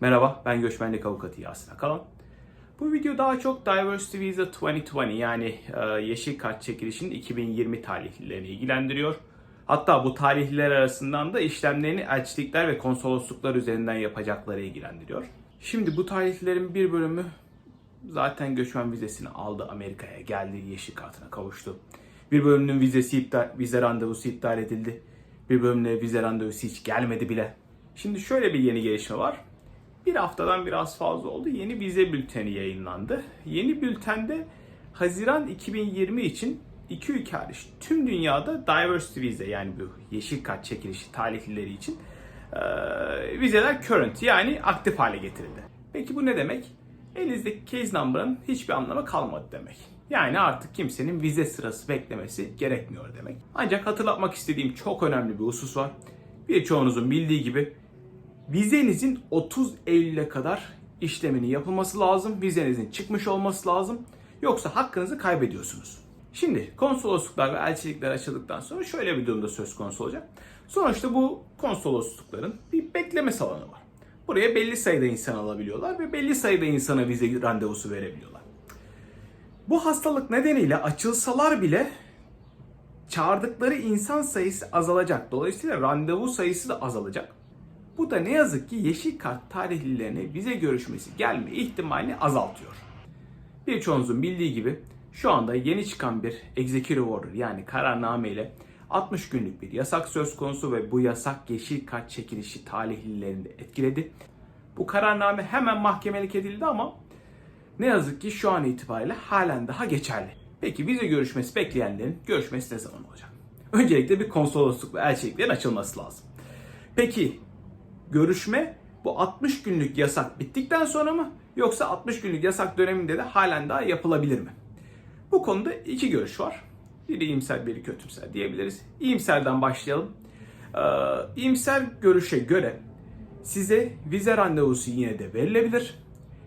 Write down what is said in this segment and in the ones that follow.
Merhaba, ben göçmenlik avukatı Yasin Akalan. Bu video daha çok Diversity Visa 2020 yani e, yeşil kart çekilişinin 2020 tarihlilerini ilgilendiriyor. Hatta bu tarihliler arasından da işlemlerini elçilikler ve konsolosluklar üzerinden yapacakları ilgilendiriyor. Şimdi bu tarihlilerin bir bölümü zaten göçmen vizesini aldı Amerika'ya geldi yeşil kartına kavuştu. Bir bölümünün vizesi iptal, vize randevusu iptal edildi. Bir bölümüne vize randevusu hiç gelmedi bile. Şimdi şöyle bir yeni gelişme var. Bir haftadan biraz fazla oldu. Yeni vize bülteni yayınlandı. Yeni bültende Haziran 2020 için iki ülke hariç tüm dünyada diversity vize yani bu yeşil kart çekilişi talihlileri için eee, vizeler current yani aktif hale getirildi. Peki bu ne demek? Elinizdeki case number'ın hiçbir anlamı kalmadı demek. Yani artık kimsenin vize sırası beklemesi gerekmiyor demek. Ancak hatırlatmak istediğim çok önemli bir husus var. Birçoğunuzun bildiği gibi vizenizin 30 Eylül'e kadar işleminin yapılması lazım. Vizenizin çıkmış olması lazım. Yoksa hakkınızı kaybediyorsunuz. Şimdi konsolosluklar ve elçilikler açıldıktan sonra şöyle bir durumda söz konusu olacak. Sonuçta bu konsoloslukların bir bekleme salonu var. Buraya belli sayıda insan alabiliyorlar ve belli sayıda insana vize randevusu verebiliyorlar. Bu hastalık nedeniyle açılsalar bile çağırdıkları insan sayısı azalacak. Dolayısıyla randevu sayısı da azalacak. Bu da ne yazık ki yeşil kart tarihlilerine vize görüşmesi gelme ihtimalini azaltıyor. Birçoğunuzun bildiği gibi şu anda yeni çıkan bir executive order yani kararname ile 60 günlük bir yasak söz konusu ve bu yasak yeşil kart çekilişi talihlilerini de etkiledi. Bu kararname hemen mahkemelik edildi ama ne yazık ki şu an itibariyle halen daha geçerli. Peki vize görüşmesi bekleyenlerin görüşmesi ne zaman olacak? Öncelikle bir konsolosluk ve elçiliklerin açılması lazım. Peki görüşme bu 60 günlük yasak bittikten sonra mı yoksa 60 günlük yasak döneminde de halen daha yapılabilir mi? Bu konuda iki görüş var. Biri iyimser, biri kötümser diyebiliriz. İyimserden başlayalım. Ee, iyimser görüşe göre size vize randevusu yine de verilebilir.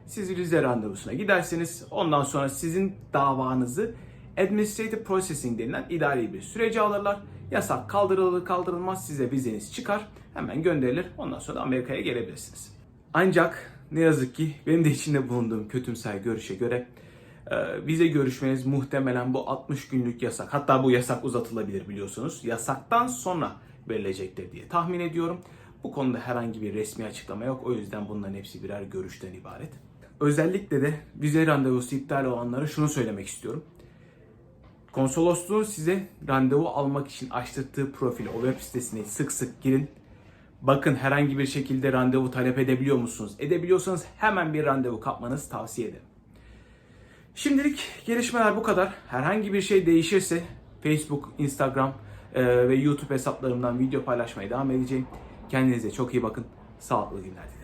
Siz vize randevusuna gidersiniz. Ondan sonra sizin davanızı Administrative Processing denilen idari bir sürece alırlar. Yasak kaldırılır kaldırılmaz size vizeniz çıkar. Hemen gönderilir. Ondan sonra da Amerika'ya gelebilirsiniz. Ancak ne yazık ki benim de içinde bulunduğum kötümser görüşe göre e, vize görüşmeniz muhtemelen bu 60 günlük yasak. Hatta bu yasak uzatılabilir biliyorsunuz. Yasaktan sonra verilecektir diye tahmin ediyorum. Bu konuda herhangi bir resmi açıklama yok. O yüzden bunların hepsi birer görüşten ibaret. Özellikle de vize randevusu iptal olanlara şunu söylemek istiyorum. Konsolosluğun size randevu almak için açtırdığı profil o web sitesine sık sık girin. Bakın herhangi bir şekilde randevu talep edebiliyor musunuz? Edebiliyorsanız hemen bir randevu kapmanızı tavsiye ederim. Şimdilik gelişmeler bu kadar. Herhangi bir şey değişirse Facebook, Instagram e, ve YouTube hesaplarımdan video paylaşmaya devam edeceğim. Kendinize çok iyi bakın. Sağlıklı günler dilerim.